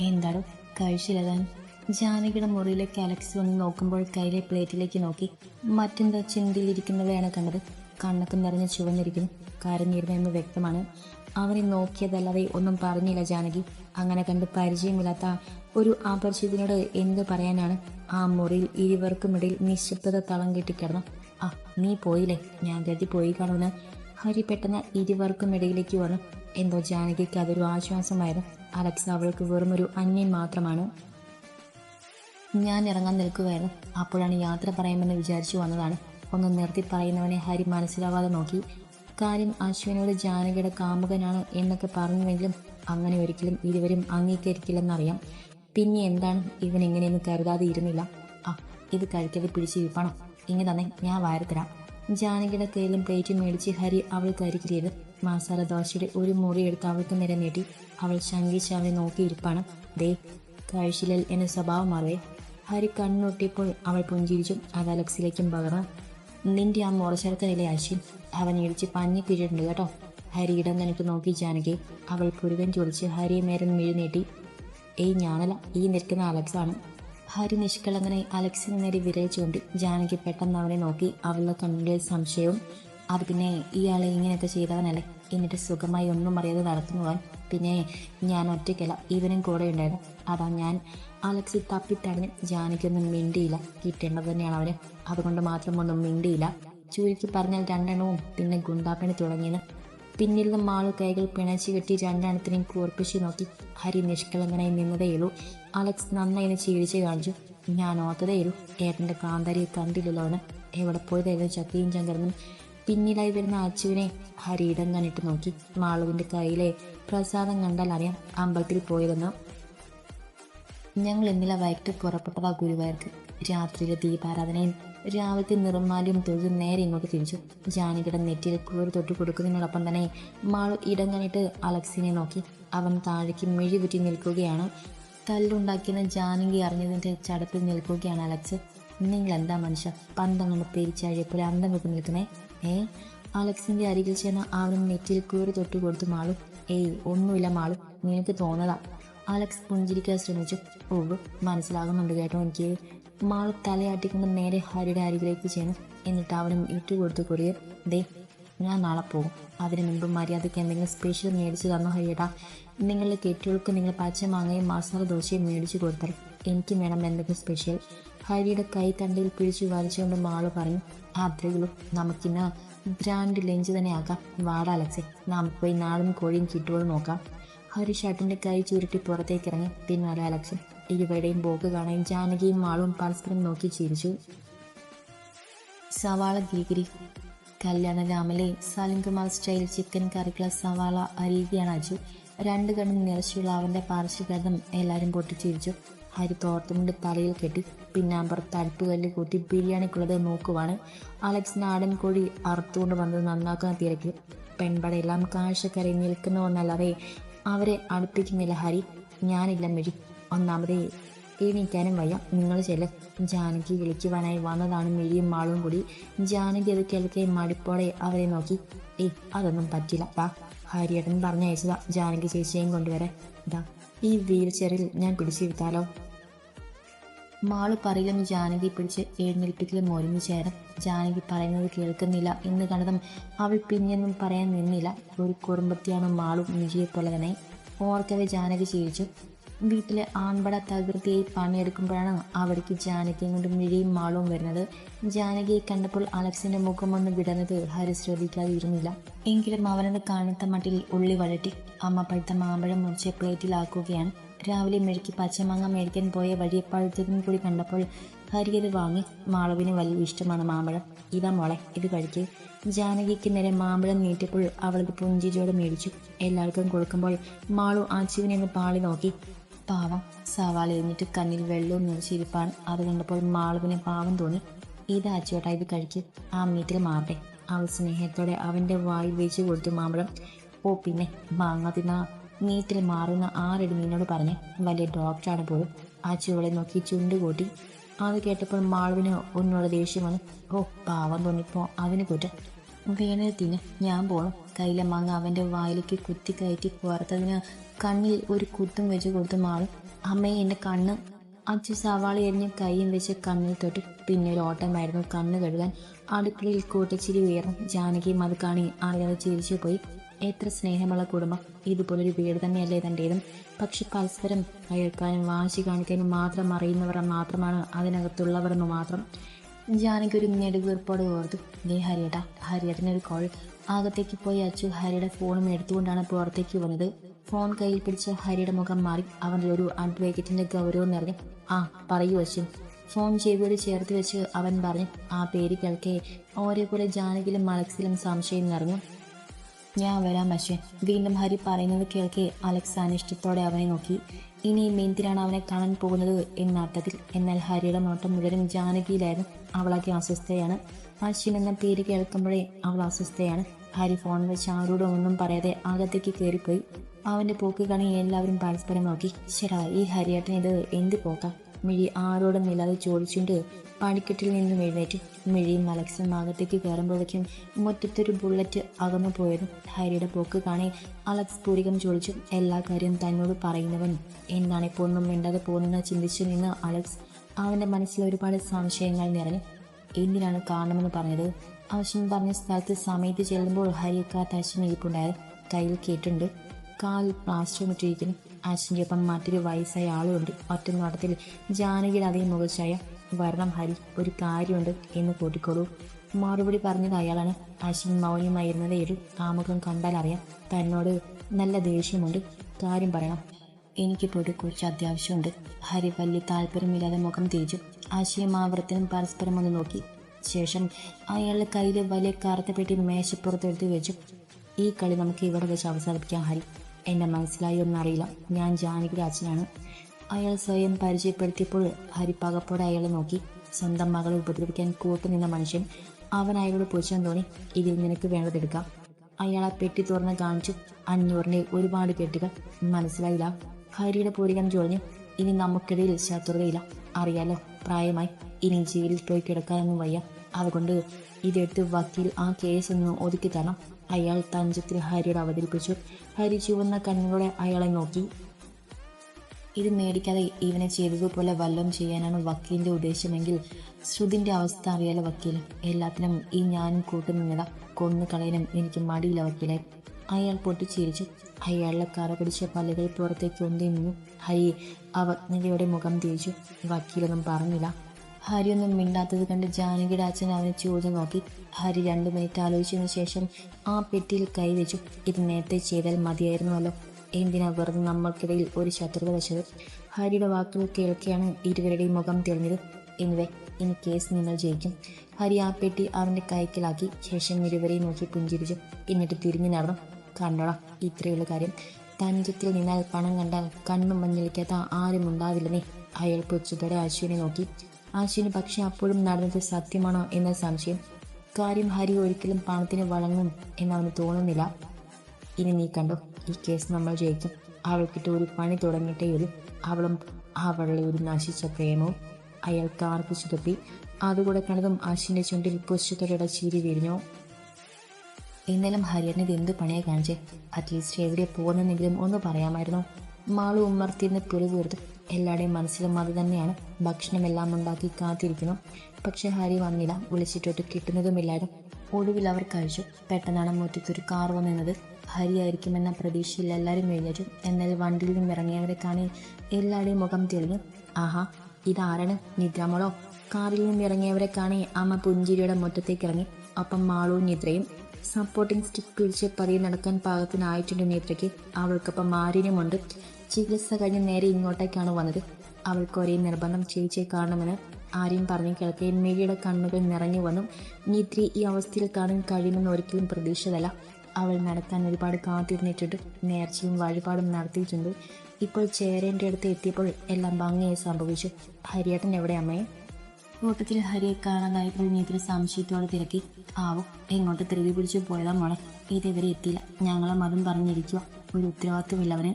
എന്താണ് കഴിച്ചില്ലതാൻ ജാനകിയുടെ മുറിയിലേക്ക് അലക്സ് വന്ന് നോക്കുമ്പോൾ കയ്യിലെ പ്ലേറ്റിലേക്ക് നോക്കി മറ്റെന്തോ ചിന്തയിലിരിക്കുന്നവയാണ് കണ്ടത്? കണ്ണൊക്കെ നിറഞ്ഞ് ചുവന്നിരിക്കുന്നു. കരഞ്ഞിരുന്നെന്ന് വ്യക്തമാണ്. അവനെ നോക്കിയതല്ലാതെ ഒന്നും പറഞ്ഞില്ല ജാനകി. അങ്ങനെ കണ്ട് പരിചയമില്ലാത്ത ഒരു അപരിചിതനോട് എന്ത് പറയാനാണ്? ആ മുറിയിൽ ഇരുവർക്കുമിടയിൽ നിശബ്ദത തളം കെട്ടിക്കിടന്നു. ആ നീ പോയില്ലേ? ഞാൻ കരുതി പോയി കാണുമെന്ന്. ഹരി പെട്ടെന്ന് ഇരുവർക്കും ഇടയിലേക്ക് വന്നു. എന്തോ ജാനകിക്ക് അതൊരു ആശ്വാസമായിരുന്നു. അലക്സ് അവൾക്ക് വെറുമൊരു അന്യൻ മാത്രമാണ്. ഞാൻ ഇറങ്ങാൻ നിൽക്കുകയായിരുന്നു അപ്പോഴാണ് യാത്ര പറയുമെന്ന് വിചാരിച്ചു വന്നതാണ്. ഒന്ന് നിർത്തി പറയുന്നവനെ ഹരി മനസ്സിലാവാതെ നോക്കി. കാര്യം അശ്വിനോട് ജാനകിയുടെ കാമുകനാണ് എന്നൊക്കെ പറഞ്ഞുവെങ്കിലും അങ്ങനെ ഒരിക്കലും ഇരുവരും അംഗീകരിക്കില്ലെന്നറിയാം. പിന്നെ എന്താണ്? ഇവൻ എങ്ങനെയെന്ന് കരുതാതെ ഇരുന്നില്ല. ആ ഇത് കഴിക്കത് പിടിച്ച് വിൽപ്പണം. ഇങ്ങനെ തന്നെ ഞാൻ വാരത്തരാം. ജാനകിയുടെ കയ്യിലും പ്ലേറ്റും മേടിച്ച് ഹരി അവൾക്ക് കരിക്കിയത് മസാല ദോശയുടെ ഒരു മുറി എടുത്ത് അവൾക്ക് നിര നീട്ടി. അവൾ ശങ്കിച്ച് അവനെ നോക്കിയിരിപ്പാണ് ദേ കഴിച്ചില്ലൽ എന്ന സ്വഭാവം മാറുവേ ഹരി കണ്ണൊട്ടിയപ്പോൾ അവൾ പുഞ്ചിരിച്ചും. അത് അലക്സിലേക്കും പകർന്നു. നിന്റെ ആ മുറച്ചെടുക്കനിലെ അശ്വിൻ? അവൻ ഇടിച്ച് പഞ്ഞി പിഴിട്ടുണ്ട് കേട്ടോ. ഹരി ഇടം നിനക്ക് നോക്കി ജാനകി. അവൾ പുരുകൻ ചൊളിച്ച് ഹരിയെ നേരം മെഴുന്നേട്ടി ഏയ് ഞാനല്ല ഈ നിൽക്കുന്ന അലക്സാണ്. ഹരി നിഷ്കളങ്ങനെ അലക്സിന് നേരെ വിരൽ ചൂണ്ടി. ജാനകി പെട്ടെന്ന് അവനെ നോക്കി. അവളുടെ കണ്ണിലെ സംശയവും അത് പിന്നെ ഇയാളെ ഇങ്ങനെയൊക്കെ ചെയ്തവനല്ലേ എന്നിട്ട് സുഖമായി ഒന്നും അറിയാതെ നടത്തുന്നവൻ പിന്നെ ഞാൻ ഒറ്റയ്ക്കല്ല ഇവനും കൂടെ ഉണ്ടായിരുന്നു. അതാ ഞാൻ അലക്സി തപ്പിത്തടഞ്ഞ് ജാനിക്കൊന്നും മിണ്ടിയില്ല. കിട്ടേണ്ടത് തന്നെയാണ് അവന്. അതുകൊണ്ട് മാത്രം ഒന്നും മിണ്ടിയില്ല. ചുരുക്കി പറഞ്ഞാൽ രണ്ടെണ്ണവും പിന്നെ ഗുണ്ടാപ്പണി തുടങ്ങിയത് പിന്നിൽ നിന്ന് മാളു കൈകൾ പിണച്ചു കെട്ടി രണ്ടെണ്ണത്തിനെയും കൂർപ്പിച്ച് നോക്കി. ഹരി നിഷ്കളങ്കനായി നിന്നതേയുള്ളൂ അലക്സ് നന്നായി ചീഴിച്ച് കാണിച്ചു. ഞാൻ ഓർത്തതേയുള്ളൂ ഏട്ടന്റെ കാന്താരിയെ കണ്ടില്ലല്ലോ അവന്. എവിടെ പോയതായിരുന്നു ചക്കിയും ചങ്കരനും പിന്നിലായി വരുന്ന അച്ചുവിനെ ഹരിയിടം കണ്ടിട്ട് നോക്കി. മാളുവിന്റെ കയ്യിലെ പ്രസാദം കണ്ടാൽ അറിയാം അമ്പലത്തിൽ പോയതെന്ന്. ഞങ്ങൾ ഇന്നലെ വൈകിട്ട് പുറപ്പെട്ടതാ ഗുരുവായൂർക്ക്. രാത്രിയിലെ ദീപാരാധനയും രാവിലത്തെ നിർമ്മാല്യം തൊഴിൽ നേരെ ഇങ്ങോട്ട് തിരിച്ചു. ജാനകിയുടെ നെറ്റിയിൽ കൂറ് തൊട്ട് കൊടുക്കുന്നതിനോടൊപ്പം തന്നെ മാളു ഇടം കണിട്ട് അലക്സിനെ നോക്കി. അവൻ താഴേക്ക് മെഴികുറ്റി നിൽക്കുകയാണ്. കല്ലുണ്ടാക്കിയെന്ന് ജാനകി അറിഞ്ഞതിന്റെ ചടപ്പിൽ നിൽക്കുകയാണ് അലക്സ്. നിങ്ങൾ എന്താ മനുഷ്യ? പന്തങ്ങനെ പേരിച്ചാഴിയപ്പോൾ അന്തം നിൽക്കുന്നേ? ഏ? അലക്സിന്റെ അരികിൽ ചെന്ന് അവനും നെറ്റിൽ കൂറി തൊട്ട് കൊടുത്തു മാളും. ഏയ് ഒന്നുമില്ല മാളും. നിനക്ക് തോന്നതാ. അലക്സ് പുഞ്ചിരിക്കാൻ ശ്രമിച്ചു. ഓ മനസ്സിലാകുന്നുണ്ട് കേട്ടോ എനിക്ക്. മാൾ തലയാട്ടിക്കൊണ്ട് നേരെ ഹരിയുടെ അരികിലേക്ക് ചെന്നു. എന്നിട്ട് അവനും ഇട്ടുകൊടുത്തു കൊറിയർ ദേ ഞാൻ നാളെ പോകും അതിനു മുമ്പ് മര്യാദയ്ക്ക് എന്തെങ്കിലും സ്പെഷ്യൽ മേടിച്ചു തന്നു ഹരിയടാ നിങ്ങളുടെ കെട്ടികൾക്ക് നിങ്ങൾ പച്ച മാങ്ങയും മസാല ദോശയും മേടിച്ചു കൊടുത്താൽ എനിക്ക് വേണം എന്തൊക്കെ സ്പെഷ്യൽ ഹരിയുടെ കൈ തണ്ടയിൽ പിടിച്ചു വലിച്ചുകൊണ്ട് മാൾ പറഞ്ഞു അത്രയുള്ളൂ നമുക്കിന്ന് ഗ്രാൻഡ് ലഞ്ച് തന്നെ ആക്കാം വാട അലക്സെ. നമുക്ക് പോയി നാളും കോഴിയും കിട്ടുമോ നോക്കാം. ഹരി ഷർട്ടിന്റെ കൈ ചുരുട്ടി പുറത്തേക്ക് ഇറങ്ങി. പിന്നാലെ അലക്ഷൻ ഇരുവരുടെയും പോക്ക് കാണാൻ ജാനകിയും മാളും പരസ്പരം നോക്കി ചിരിച്ചു. സവാള ഗിരിഗിരി കല്യാണ രാമലെ സലിംകുമാർ സ്റ്റൈൽ ചിക്കൻ കറിക്കുള്ള സവാള അരിയുകയാണ് അജു. രണ്ട് കണ്ണും നിറച്ചുള്ള അവന്റെ പാർശ്വഘാതം എല്ലാവരും പൊട്ടിച്ചിരിച്ചു. ഹരി തോർത്തുമുണ്ട് തലയിൽ കെട്ടി പിന്നാമ്പുറത്ത് അടുപ്പ് കല്ല് കൂട്ടി ബിരിയാണിക്കുള്ളത് നോക്കുവാണ്. അലക്സ് നാടൻ കോഴി അറുത്തുകൊണ്ട് വന്നത് നന്നാക്കുന്ന തിരക്ക് പെൺപടയെല്ലാം കാഴ്ചക്കരയിൽ നിൽക്കുന്നവന്നല്ലാതെ അവരെ അടുപ്പിക്കുന്നില്ല ഹരി. ഞാനില്ല മെഴി. ഒന്നാമതേ എണീക്കാനും വയ്യ. നിങ്ങൾ ചില ജാനകി വിളിക്കുവാനായി വന്നതാണ് മിഴിയും മാളും കൂടി. ജാനകി അത് കേൾക്കെ മടിപ്പോടെ അവരെ നോക്കി. ഏയ് അതൊന്നും പറ്റില്ല. വാ ഹരിയേട്ടൻ പറഞ്ഞയച്ചതാ. ജാനകി ചേച്ചിയെയും കൊണ്ടുവരാൻ. ഇതാ ഈ വീൽ ചെയറിൽ ഞാൻ പിടിച്ചിരുത്താലോ മാൾ പറയുമെന്ന് ജാനകി പിടിച്ച് എഴുന്നേൽപ്പിക്കലും ചേരാം. ജാനകി പറയുന്നത് കേൾക്കുന്നില്ല എന്ന് കണ്ടതും അവൾ പിന്നെയൊന്നും പറയാൻ നിന്നില്ല. ഒരു കുടുംബത്തെയാണ് മാളും മിഴിയെ പോലെ തന്നെ. ഓർക്കവെ ജാനകി ചിരിച്ചു. വീട്ടിലെ ആൺപട തകൃതിയായി പണിയെടുക്കുമ്പോഴാണ് അവിടേക്ക് ജാനകിയും കൊണ്ട് മിഴിയും മാളവും വരുന്നത്. ജാനകിയെ കണ്ടപ്പോൾ അലക്സിന്റെ ഒന്ന് വിടർന്നത് ഹരി ശ്രദ്ധിക്കാതിരുന്നില്ല. എങ്കിലും അവനത് കാണാത്ത മട്ടിൽ ഉള്ളി വഴറ്റി അമ്മ പഴുത്ത മാമ്പഴം മുറിച്ച് പ്ലേറ്റിലാക്കുകയാണ്. രാവിലെ മെഴുക്കി പച്ചമാങ്ങ മേടിക്കാൻ പോയ വഴിയെ പഴുത്തതും കൂടി കണ്ടപ്പോൾ ഹരി അത് വാങ്ങി മാളവിന് വലിയ ഇഷ്ടമാണ് മാമ്പഴം. ഇതാ മോളെ ഇത് കഴിക്ക്. ജാനകിക്ക് നേരെ മാമ്പഴം നീട്ടിയപ്പോൾ അവളത് പുഞ്ചിരിയോടെ മേടിച്ചു. എല്ലാവർക്കും കൊടുക്കുമ്പോൾ മാളു ആച്ചുവിനെ ഒന്ന് പാളി നോക്കി. പാവം. സവാള എഴുന്നിട്ട് കണ്ണിൽ വെള്ളവും നിറച്ചിരിപ്പാണ് അത് കണ്ടപ്പോൾ മാളവിനെ പാവം തോന്നി. ഇത് അച്ചുവേട്ടാ ഇത് കഴിക്ക്. ആ മീറ്റിൽ മാറട്ടെ. അവൾ സ്നേഹത്തോടെ അവന്റെ വായിൽ വെച്ച് കൊടുത്തു മാമ്പഴം. ഓ പിന്നെ മാങ്ങ തിന്ന. മീറ്റിൽ മാറുന്ന ആരടി മീനോട് പറഞ്ഞ്. വലിയ ഡോക്ടറാണ് പോലും. ആ ചുവളെ നോക്കി ചുണ്ട് കൂട്ടി. അത് കേട്ടപ്പോൾ മാളുവിന് ഒന്നുള്ള ദേഷ്യം വന്നു. ഓ പാവം തോന്നിപ്പോ അവന് കുറ്റം. വേണേ തിന്ന് ഞാൻ പോണം. കയ്യിലെ മാങ്ങ അവന്റെ വായിലേക്ക് കുത്തി കയറ്റി പുറത്തതിന് കണ്ണിൽ ഒരു കുത്തും വെച്ച് കൊടുത്തു മാളും അമ്മയെ എന്റെ കണ്ണ്. അച്ഛൻ സവാള എറിഞ്ഞ് കൈയും വെച്ച് കണ്ണിൽ തൊട്ട് പിന്നെ ഒരു ഓട്ടമായിരുന്നു കണ്ണ് കഴുകാൻ. അടുക്കളയിൽ കൂട്ടച്ചിരി ഉയർന്നു. ജാനകിയും അത് കാണി ചിരിച്ചു പോയി. എത്ര സ്നേഹമുള്ള കുടുംബം. ഇതുപോലൊരു വീട് തന്നെയല്ലേ തന്റേതും. പക്ഷെ പരസ്പരം അയൽക്കാനും വാശി കാണിക്കാനും മാത്രം അറിയുന്നവർ മാത്രമാണ് അതിനകത്തുള്ളവരെന്ന് മാത്രം. ജാനകി ഒരു നെടുവീർപ്പോട് ഓർത്തു. ദേ ഹരിയേട്ടാ ഹരിയേട്ടനൊരു കോൾ അകത്തേക്ക് പോയി അച്ചു ഹരിയുടെ ഫോണും എടുത്തുകൊണ്ടാണ് പുറത്തേക്ക് വന്നത്. ഫോൺ കയ്യിൽ പിടിച്ച ഹരിയുടെ മുഖം മാറി. അവന്റെ ഒരു അഡ്വക്കേറ്റിന്റെ ഗൗരവം നിറഞ്ഞു ആ പറയൂ അച്ഛൻ ഫോൺ ചെവിയോട് ചേർത്ത് വെച്ച് അവൻ പറഞ്ഞു ആ പേര് കേൾക്കെ. ഓരേപോലെ ജാനകിലും അലക്സിലും സംശയം നിറഞ്ഞു. ഞാൻ വരാം പക്ഷേ വീണ്ടും ഹരി പറയുന്നത് കേൾക്കെ അലക്സ് അനിഷ്ടത്തോടെ അവനെ നോക്കി. ഇനിയും എന്തിനാണ് അവനെ കാണാൻ പോകുന്നത് എന്ന അർത്ഥത്തിൽ എന്നാൽ ഹരിയുടെ നോട്ടം മുഴുവൻ ജാനകിയിലായിരുന്നു. അവളൊക്കെ അസ്വസ്ഥയാണ്. അശ്വിൻ എന്ന പേര് കേൾക്കുമ്പോഴേ അവൾ അസ്വസ്ഥയാണ്. ഹരി ഫോൺ വെച്ച് ആരോടും ഒന്നും പറയാതെ അകത്തേക്ക് കയറിപ്പോയി. അവന്റെ പോക്ക് കണി എല്ലാവരും പരസ്പരം നോക്കി. ശരാ ഈ ഹരിയേട്ടൻ ഇത് എന്ത് പോക്കാം? മിഴി ആരോടും ഇല്ലാതെ ചോദിച്ചുകൊണ്ട് പണിക്കെട്ടിൽ നിന്നും എഴുന്നേറ്റു. മിഴിയും അലക്സും അകത്തേക്ക് കയറുമ്പോഴേക്കും മുറ്റത്തൊരു ബുള്ളറ്റ് അകന്നു പോയതും. ഹരിയുടെ പോക്ക് കാണി അലക്സ് പൂരികം ചോദിച്ചു എല്ലാ കാര്യവും തന്നോട് പറയുന്നവൻ എന്താണ് ഇപ്പോൾ ഒന്നും മിണ്ടാതെ പോകുന്നതെന്ന് ചിന്തിച്ചു നിന്ന് അലക്സ് അവന്റെ മനസ്സിൽ ഒരുപാട് സംശയങ്ങൾ നിറഞ്ഞു. എന്തിനാണ് കാണണമെന്ന് പറഞ്ഞത്? അശ്വിൻ പറഞ്ഞ സ്ഥലത്ത് സമയത്ത് ചെല്ലുമ്പോൾ ഹരിക്കാത്ത അശ്വിൻ ഇരിപ്പുണ്ടായത് കയ്യിൽ കേട്ടുണ്ട് കാൽ പ്ലാസ്റ്റർ ഇട്ടിരിക്കുന്നു അശ്വിന്റെ ഒപ്പം മറ്റൊരു വയസ്സായ ആളുമുണ്ട് ഒറ്റ നോട്ടത്തിൽ ജാനകിയുടെ അതേ മുഖച്ചായ വരണം ഹരി. ഒരു കാര്യമുണ്ട് എന്ന് കൂട്ടിക്കോളൂ മറുപടി പറഞ്ഞത് അയാളാണ്. അശ്വിൻ മൗനമായിരുന്നതേ ഒരു ആമുഖം കണ്ടാൽ അറിയാം. തന്നോട് നല്ല ദേഷ്യമുണ്ട്. കാര്യം പറയണം. എനിക്കിപ്പോൾ ഒരു കുറച്ച് അത്യാവശ്യമുണ്ട്. ഹരി വലിയ താല്പര്യമില്ലാതെ മുഖം തിരിച്ചു ആശയം ആവർത്തനം പരസ്പരം ഒന്ന് നോക്കി. ശേഷം അയാളുടെ കയ്യിൽ വലിയ കറുത്ത പെട്ടി മേശപ്പുറത്തെടുത്ത് വെച്ചു. ഈ കളി നമുക്ക് ഇവിടെ വെച്ച് അവസാനിപ്പിക്കാം ഹരി. എന്നെ മനസ്സിലായി ഒന്നറിയില്ല ഞാൻ ജാനകിയുടെ അച്ഛനാണ്. അയാൾ സ്വയം പരിചയപ്പെടുത്തിയപ്പോൾ ഹരിപ്പാകപ്പോടെ അയാളെ നോക്കി. സ്വന്തം മകളെ ഉപദ്രവിക്കാൻ കൂട്ടു നിന്ന മനുഷ്യൻ അവൻ അയാളോട് പുച്ഛം തോന്നി ഇതിൽ നിനക്ക് വേണ്ടതെടുക്കാം അയാൾ ആ പെട്ടി തുറന്ന് കാണിച്ചു. അഞ്ഞൂറിന്റെ ഒരുപാട് പെട്ടികൾ. മനസ്സിലായില്ല. ഹരിയുടെ പൂരികം ചൊറിഞ്ഞു ഇനി നമുക്കിടയിൽ ശത്രുതയില്ല. അറിയാലോ പ്രായമായി. ഇനി ജയിലിൽ പോയി കിടക്കാനൊന്നും വയ്യ. അതുകൊണ്ട് ഇതെടുത്ത് വക്കീൽ ആ കേസ് ഒന്ന് ഒതുക്കി തരണം. അയാൾ തഞ്ചത്തിൽ ഹരിയുടെ അവതരിപ്പിച്ചു. ഹരി ചുവന്ന കണ്ണുകളോടെ അയാളെ നോക്കി. ഇത് മേടിക്കാതെ ഇവനെ ചെയ്തതുപോലെ വല്ലതും ചെയ്യാനാണ് വക്കീലിന്റെ ഉദ്ദേശമെങ്കിൽ ശ്രുതിന്റെ അവസ്ഥ അറിയാലോ വക്കീൽ എല്ലാത്തിനും ഈ ഞാനും കൂട്ടുനിന്നതാ കൊന്നു കളയാനും എനിക്ക് മടിയില്ല വക്കീലെ. അയാൾ പൊട്ടിച്ചിരിച്ചു. അയാളുടെ കറ പിടിച്ച പല്ലുകൾ പുറത്തേക്ക് ഒന്നി നിന്നു. ഹരി അവജ്ഞതയുടെ മുഖം തിരിച്ചു. വക്കീലൊന്നും പറഞ്ഞില്ല. ഹരിയൊന്നും മിണ്ടാത്തത് കണ്ട് ജാനകിയുടെ അച്ഛൻ അവനെ ചോദ്യം നോക്കി. ഹരി രണ്ടു മിനിറ്റ് ആലോചിച്ചതിനു ശേഷം ആ പെട്ടിയിൽ കൈവച്ചു. ഇത് നേരത്തെ ചെയ്താൽ മതിയായിരുന്നുവല്ലോ. എന്തിനാ വെറുതെ നമ്മൾക്കിടയിൽ ഒരു ശത്രുത വെച്ചത്. ഹരിയുടെ വാക്കുകൾ കേൾക്കെയാണ് ഇരുവരുടെയും മുഖം തെളിഞ്ഞത് എന്നിവ ഇനി കേസ് നിങ്ങൾ ജയിക്കും. ഹരി ആ പെട്ടി അവന്റെ കൈക്കലാക്കി ശേഷം ഇരുവരെയും നോക്കി പുഞ്ചിരിച്ചു. എന്നിട്ട് തിരിഞ്ഞു നടന്നു. കണ്ടോളാം ഇത്രയുള്ള കാര്യം. തഞ്ചത്തിൽ നിന്നാൽ പണം കണ്ടാൽ കണ്ണും മഞ്ഞളിക്കാത്ത ആരും ഉണ്ടാവില്ലെന്നേ. അയാൾ പുച്ഛത്തോടെ അശ്വിനെ നോക്കി. അശ്വിന് പക്ഷെ അപ്പോഴും നടന്നത് സത്യമാണോ എന്ന സംശയം. കാര്യം ഹരി ഒരിക്കലും പണത്തിന് വഴങ്ങും എന്നവന് തോന്നുന്നില്ല. ഇനി നീ കണ്ടോ? ഈ കേസ് നമ്മൾ ജയിക്കും. അവൾക്കിട്ട് ഒരു പണി ഒരു അവളും അവളുടെ ഒരു നശിച്ച പ്രേമവും അയാൾ കാർപ്പിച്ചു തപ്പി അതുകൂടെ കണ്ടതും അശ്വിന്റെ ചുണ്ടിൽ പുഷ്പത്തോടെ ചിരി വിരിഞ്ഞു. ഇന്നലും ഹരിയറിന് എന്ത് പണിയെ കാണിച്ചേ? അറ്റ്ലീസ്റ്റ് എവിടെ പോകുന്നെങ്കിലും ഒന്ന് പറയാമായിരുന്നു. മാളു ഉമ്മർത്തിന്ന് പുലി തീർത്ത്. എല്ലാവരുടെയും മനസ്സിലും അത് തന്നെയാണ്. ഭക്ഷണമെല്ലാം ഉണ്ടാക്കി കാത്തിരിക്കുന്നു. പക്ഷെ ഹരി വന്നില്ല. വിളിച്ചിട്ടൊട്ട് കിട്ടുന്നതുമില്ലായിരുന്നു. ഒടുവിൽ അവർ കഴിച്ചു. പെട്ടെന്നാണ് മുറ്റത്തൊരു കാർ വന്നിരുന്നത് ഹരി ആയിരിക്കുമെന്ന പ്രതീക്ഷയിൽ എല്ലാവരും എഴുന്നേറ്റു. എന്നാൽ വണ്ടിയിൽ നിന്നും ഇറങ്ങിയവരെ കാണി എല്ലാവരുടെയും മുഖം തെളിഞ്ഞു ആഹാ ഇതാരാണ്? നിദ്രാമോളോ? കാറിൽ നിന്നും ഇറങ്ങിയവരെ കാണി അമ്മ പുഞ്ചിരിയുടെ മുറ്റത്തേക്ക് ഇറങ്ങി. ഒപ്പം മാളവും നിദ്രയും. സപ്പോർട്ടിംഗ് സ്റ്റിക്ക് പിടിച്ച് പതിയെ നടക്കാൻ പാകത്തിനായിട്ടുണ്ട് നിദ്രയ്ക്ക്. അവൾക്കൊപ്പം മാരിനുമുണ്ട് ചികിത്സ കഴിഞ്ഞ് നേരെ ഇങ്ങോട്ടേക്കാണ് വന്നത്. അവൾക്ക് ഒരേ നിർബന്ധം ചേച്ചിയെ കാണണമെന്ന് ആരെയും പറഞ്ഞു കേൾക്കെ. മേരിയുടെ കണ്ണുകൾ നിറഞ്ഞു വന്നു. നിദ്രി ഈ അവസ്ഥയിൽ കാണാൻ കഴിയുമെന്ന് ഒരിക്കലും പ്രതീക്ഷിച്ചതല്ല അവൾ നടക്കാൻ ഒരുപാട് കാത്തിരുന്നിട്ടുണ്ട്. നേർച്ചയും വഴിപാടും നടത്തിയിട്ടുണ്ട്. ഇപ്പോൾ ചേരേന്റെ അടുത്ത് എത്തിയപ്പോൾ എല്ലാം ഭംഗിയായി സംഭവിച്ചു. ഹരിയേട്ടൻ എവിടെ അമ്മയെ കൂട്ടത്തിൽ ഹരിയെ കാണാതായി പ്രണീതിന് സംശയത്തോടെ തിരക്കി. ആവും എങ്ങോട്ട് തിരികെ പിടിച്ചു പോയതാ മോളെ? ഇതുവരെ എത്തിയില്ല. ഞങ്ങളെ മതം പറഞ്ഞിരിക്കുക ഒരു ഉത്തരവാദിത്വമില്ലവന്.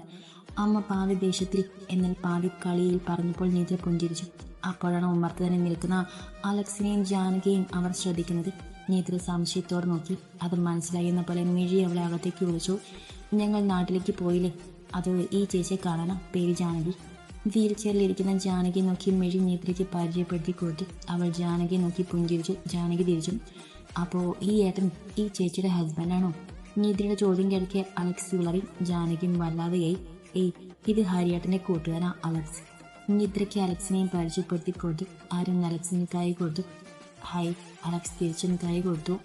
അമ്മ പാതി ദേശത്തിൽ എന്നാൽ പാതി കളിയിൽ പറഞ്ഞപ്പോൾ നീതിരെ പുഞ്ചിരിച്ചു. അപ്പോഴാണ് ഉമ്മർത്ത് തന്നെ നിൽക്കുന്ന അലക്സിനെയും ജാനകിയെയും അവർ ശ്രദ്ധിക്കുന്നത്? നീത്ര സംശയത്തോടെ നോക്കി. അത് മനസ്സിലായി എന്ന പോലെ മിഴി അവളെ അകത്തേക്ക് വിളിച്ചു. ഞങ്ങൾ നാട്ടിലേക്ക് പോയില്ലേ? അത് ഈ ചേച്ചിയെ കാണണം പേര് ജാനകി. വീൽ ചെയറിലിരിക്കുന്ന ജാനകി നോക്കി മിഴി നേത്രയ്ക്ക് പരിചയപ്പെടുത്തി കൊടുത്തു. അവൾ ജാനകി നോക്കി പുഞ്ചിരിച്ചു. ജാനകി തിരിച്ചു. അപ്പോൾ ഈ ഏട്ടൻ ഈ ചേച്ചിയുടെ ഹസ്ബൻഡാണോ നീതിയുടെ ചോദ്യം കേൾക്കെ അലക്സ് വിളറി. ജാനകിയും വല്ലാതെയായി. ഏയ് ഇത് ഹരിയേട്ടന്റെ കൂട്ടുകാരാ അലക്സ്. നിദ്രയ്ക്ക് അലക്സിനെയും പരിചയപ്പെടുത്തി കൊടുത്തു. ആരും അലക്സിന് കൈ കൊടുത്തു. ഹായ് അലക്സ് തിരിച്ചും കൈ കൊടുത്തു.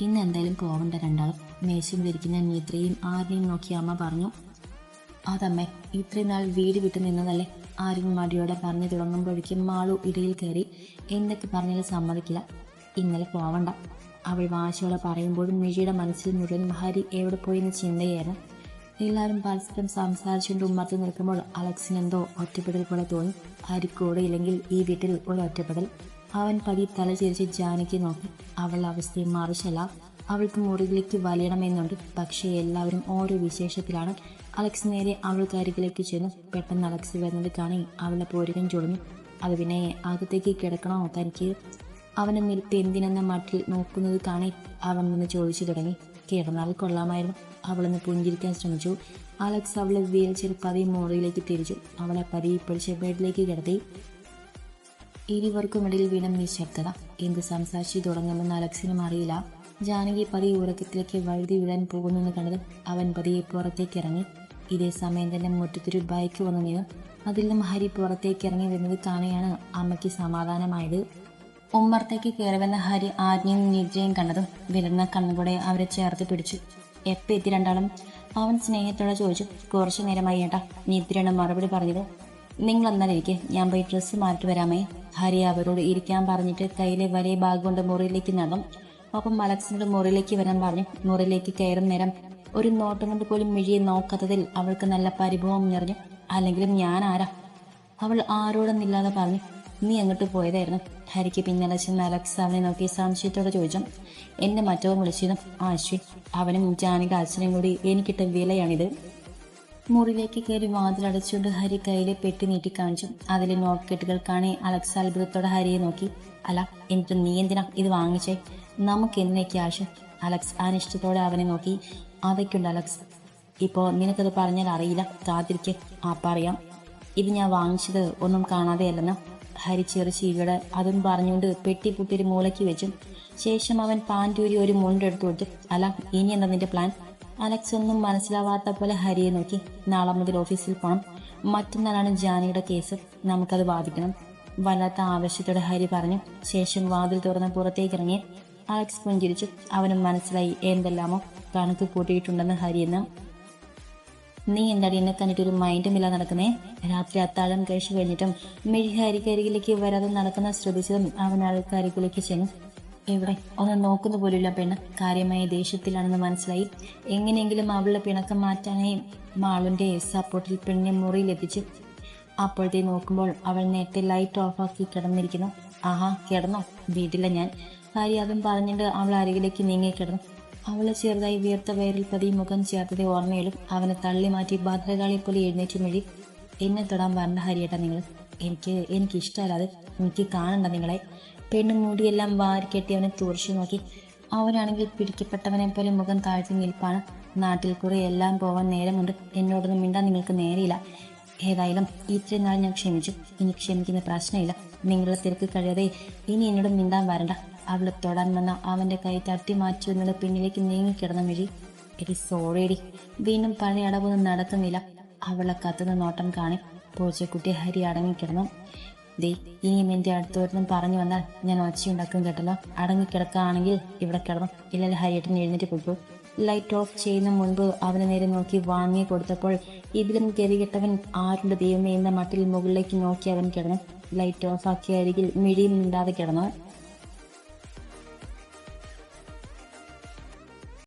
ഇന്ന് എന്തായാലും പോവണ്ട രണ്ടാളും. മേശം ധരിക്കുന്ന നീത്രയും ആരെയും നോക്കി അമ്മ പറഞ്ഞു അതമ്മേ ഇത്രയും നാൾ വീട് വിട്ടു നിന്നതല്ലേ? ആരും മടിയോടെ പറഞ്ഞു തുടങ്ങുമ്പോഴേക്കും മാളു ഇടയിൽ കയറി എന്തൊക്കെ പറഞ്ഞാലും സമ്മതിക്കില്ല. ഇന്നലെ പോവണ്ട. അവൾ വാശിയോടെ പറയുമ്പോഴും മിഴിയുടെ മനസ്സിൽ മുഴുവൻ ഹരി എവിടെ പോയി എന്ന് ചിന്തയായിരുന്നു. എല്ലാവരും പരസ്പരം സംസാരിച്ചുകൊണ്ട് ഉമ്മർത്തി നിൽക്കുമ്പോൾ അലക്സിന് എന്തോ ഒറ്റപ്പെടൽ പോലെ തോന്നി. ഹരിക്കൂടെ കൂടെ ഇല്ലെങ്കിൽ ഈ വീട്ടിൽ ഒരു ഒറ്റപ്പെടൽ. അവൻ പതി തലചേരിച്ച് ജാനകി നോക്കി. അവളുടെ അവസ്ഥയും മറിച്ചല്ല. അവൾക്ക് മുറിയിലേക്ക് വലിയണമെന്നുണ്ട്. പക്ഷേ എല്ലാവരും ഓരോ വിശേഷത്തിലാണ്. അലക്സ് നേരെ അവൾക്ക് അരികിലേക്ക് ചെന്നു. പെട്ടെന്ന് അലക്സ് വരുന്നത് കാണി അവളുടെ പോരുകൻ ചൊടിഞ്ഞു അത് പിന്നെ അകത്തേക്ക് കിടക്കണോ തനിക്ക്? അവനെ നിർത്തി എന്തിനെന്ന മട്ടിൽ നോക്കുന്നത് കാണി അവൻ നിന്ന് ചോദിച്ചു തുടങ്ങി. കിടന്നാൽ കൊള്ളാമായിരുന്നു. അവളൊന്ന് പുഞ്ചിരിക്കാൻ ശ്രമിച്ചു. അലക്സ് അവളെ വീൽ ചെറുപ്പതി മുറിയിലേക്ക് തിരിച്ചു. അവളെ പതി പിടിച്ച് ബെഡിലേക്ക് കിടത്തി. ഇരുവർക്കുമിടയിൽ വീണ്ടും നിശബ്ദത. എന്ത് സംസാരിച്ചു തുടങ്ങുമെന്ന് അലക്സിനും അറിയില്ല. ജാനകി പതിയെ ഉറക്കത്തിലേക്ക് വഴുതി വീഴാൻ പോകുന്നുവെന്ന് കണ്ടത് അവൻ പതിയെ പുറത്തേക്ക് ഇറങ്ങി ഇതേ സമയം തന്നെ മുറ്റത്തൊരു ബൈക്ക് വന്നു നിന്നു അതിൽ നിന്നും ഹരി പുറത്തേക്ക് ഇറങ്ങി വരുന്നത് കാണുകയാണ് അമ്മയ്ക്ക് സമാധാനമായത്. ഉമ്മർത്തേക്ക് കയറി വന്ന ഹരി ആജ്ഞയും നിദ്രയും കണ്ടതും വിരുന്ന കണ്ണുകൂടെ അവരെ ചേർത്ത് പിടിച്ചു. എപ്പോൾ എത്തി രണ്ടാളും? അവൻ സ്നേഹത്തോടെ ചോദിച്ചു. കുറച്ചു നേരമായി ഏട്ടാ നിദ്രയാണ് മറുപടി പറഞ്ഞത്. നിങ്ങൾ എന്നാൽ ഞാൻ പോയി ഡ്രസ്സ് മാറ്റി വരാമേ. ഹരി അവരോട് ഇരിക്കാൻ പറഞ്ഞിട്ട് കയ്യിലെ വലിയ ബാഗ് കൊണ്ട് മുറിയിലേക്ക് നടന്നു. ഒപ്പം അലക്സിനോട് മുറിയിലേക്ക് വരാൻ പറഞ്ഞു. മുറിയിലേക്ക് കയറും നേരം ഒരു നോട്ടം കൊണ്ട് പോലും മിഴിയെ നോക്കാത്തതിൽ അവൾക്ക് നല്ല പരിഭവം നിറഞ്ഞു. അല്ലെങ്കിലും ഞാൻ ആരാ? അവൾ ആരോടൊന്നില്ലാതെ പറഞ്ഞു. നീ അങ്ങോട്ട് പോയതായിരുന്നു? ഹരിക്ക് പിന്നാലെ ചെന്ന് അലക്സ് അവനെ നോക്കി സംശയത്തോടെ ചോദിച്ചു. എന്നെ മറ്റവും വിളിച്ചിരുന്നു. ആശ്വിൻ അവനും ജാനക അച്ഛനും കൂടി എനിക്കിട്ട വിലയാണിത്. മുറിയിലേക്ക് കയറി വാതിലടച്ചുകൊണ്ട് ഹരി കയ്യിലെ പെട്ടി നീട്ടി കാണിച്ചു. അതിലെ നോട്ട് കെട്ടുകൾ കാണി അലക്സ് അത്ഭുതത്തോടെ ഹരിയെ നോക്കി. അല്ല എന്നിട്ട് നീ എന്തിനാ ഇത് വാങ്ങിച്ചേ? നമുക്ക് എന്തിനൊക്കെ ആവശ്യം? അലക്സ് അനിഷ്ടത്തോടെ അവനെ നോക്കി. അതൊക്കെയുണ്ട് അലക്സ്. ഇപ്പോൾ നിനക്കത് പറഞ്ഞാൽ അറിയില്ല. കാത്തിരിക്കെ. ആ പറയാം ഇത് ഞാൻ വാങ്ങിച്ചത് ഒന്നും കാണാതെയല്ലെന്ന്. ഹരി ചെറു ചീവിയുടെ അതും പറഞ്ഞുകൊണ്ട് പെട്ടി പുട്ടിരി മൂലയ്ക്ക് വെച്ചു. ശേഷം അവൻ പാന്റൂരി ഒരു മുണ്ടെടുത്തു കൊടുത്തു. അല്ല ഇനി എന്താ നിന്റെ പ്ലാൻ? അലക്സ് ഒന്നും മനസ്സിലാവാത്ത പോലെ ഹരിയെ നോക്കി നാളെ മുതൽ ഓഫീസിൽ പോകണം മറ്റന്നാളാണ് ജാനിയുടെ കേസ്. നമുക്കത് വാദിക്കണം. വല്ലാത്ത ആവശ്യത്തോടെ ഹരി പറഞ്ഞു ശേഷം വാതിൽ തുറന്ന് പുറത്തേക്ക് ഇറങ്ങി. അലക്സ് പുഞ്ചിരിച്ചു. അവനും മനസ്സിലായി. എന്തെല്ലാമോ കണക്ക് കൂട്ടിയിട്ടുണ്ടെന്ന് ഹരിയെന്ന് നീ എന്താ എന്നെ കണ്ടിട്ട് ഒരു മൈൻഡും ഇല്ല നടക്കുന്നേ? രാത്രി അത്താഴം കഴിച്ചു കഴിഞ്ഞിട്ടും മെഴുകരികരികിലേക്ക് വരാതെ നടക്കുന്ന ശ്രദ്ധിച്ചതും അവൻ ആൾക്കരികിലേക്ക് ചെന്നു. ഇവിടെ. ഒന്ന് നോക്കുന്ന പോലുമില്ല പെണ്ണ്. കാര്യമായ ദേഷ്യത്തിലാണെന്ന് മനസ്സിലായി. എങ്ങനെയെങ്കിലും അവളുടെ പിണക്കം മാറ്റാനായി മാളുന്റെ സപ്പോർട്ടിൽ പെണ്ണിനെ മുറിയിലെത്തിച്ചു. അപ്പോഴത്തേ നോക്കുമ്പോൾ അവൾ നേരത്തെ ലൈറ്റ് ഓഫാക്കി കിടന്നിരിക്കുന്നു. ആഹാ കിടന്നോ? വീട്ടില്ല ഞാൻ. കാര്യം അതും പറഞ്ഞിട്ട് അവൾ അരികിലേക്ക് നീങ്ങി കിടന്നു. അവളെ ചെറുതായി വീർത്ത വയറിൽ പതി മുഖം ചേർത്തത് ഓർമ്മയിലും അവനെ തള്ളി മാറ്റി ഭദ്രകാളിയെ പോലെ എഴുന്നേറ്റ് മെഴി. എന്നെ തൊടാൻ പറഞ്ഞ ഹരിയേട്ടാ നിങ്ങൾ. എനിക്ക് എനിക്ക് ഇഷ്ടമല്ലാതെ എനിക്ക് കാണണ്ട നിങ്ങളെ. പെണ്ണ് മൂടിയെല്ലാം വാരി കെട്ടി അവനെ തുറച്ചു നോക്കി. അവനാണെങ്കിൽ പിടിക്കപ്പെട്ടവനെ പോലെ മുഖം താഴ്ത്തി നിൽപ്പാണ്. നാട്ടിൽ കുറെ എല്ലാം പോവാൻ നേരമുണ്ട്. എന്നോടൊന്നും മിണ്ടാൻ നിങ്ങൾക്ക് നേരെയില്ല. ഏതായാലും ഇത്രയും നാൾ ഞാൻ ക്ഷമിച്ചു. ഇനി ക്ഷമിക്കുന്ന പ്രശ്നമില്ല. നിങ്ങളുടെ തിരക്ക് കഴിയാതെ ഇനി എന്നോട് മിണ്ടാൻ വരണ്ട. അവളെ തൊടാൻ വന്ന അവന്റെ കൈ തട്ടി മാറ്റി എന്നോട് പിന്നിലേക്ക് നീങ്ങിക്കിടന്ന വഴി എടി സോറിയടി വീണ്ടും പഴയ അടവൊന്നും നടക്കുന്നില്ല അവളെ കത്തുന്ന നോട്ടം കാണി. പോച്ചക്കുട്ടി ഹരി അടങ്ങിക്കിടന്നു ദേ ഇനിയും എന്റെ അടുത്തോരനും പറഞ്ഞു വന്നാൽ ഞാൻ ഒച്ചയുണ്ടാക്കും കേട്ടല്ലോ. അടങ്ങി കിടക്കുകയാണെങ്കിൽ ഇവിടെ കിടന്നു. ഇല്ലെങ്കിൽ ഹരിയേട്ടൻ എഴുന്നേറ്റ് പോകൂ ലൈറ്റ് ഓഫ് ചെയ്യുന്ന മുൻപ് അവനെ നേരെ നോക്കി വാങ്ങി കൊടുത്തപ്പോൾ ഇതിലും ഗതികെട്ടവൻ ആരുടെ ദൈവമേ എന്ന മട്ടിൽ മുകളിലേക്ക് നോക്കി അവൻ കിടന്നു. ലൈറ്റ് ഓഫ് ആക്കിയ അരികിൽ മിഴിയും മിണ്ടാതെ കിടന്നു.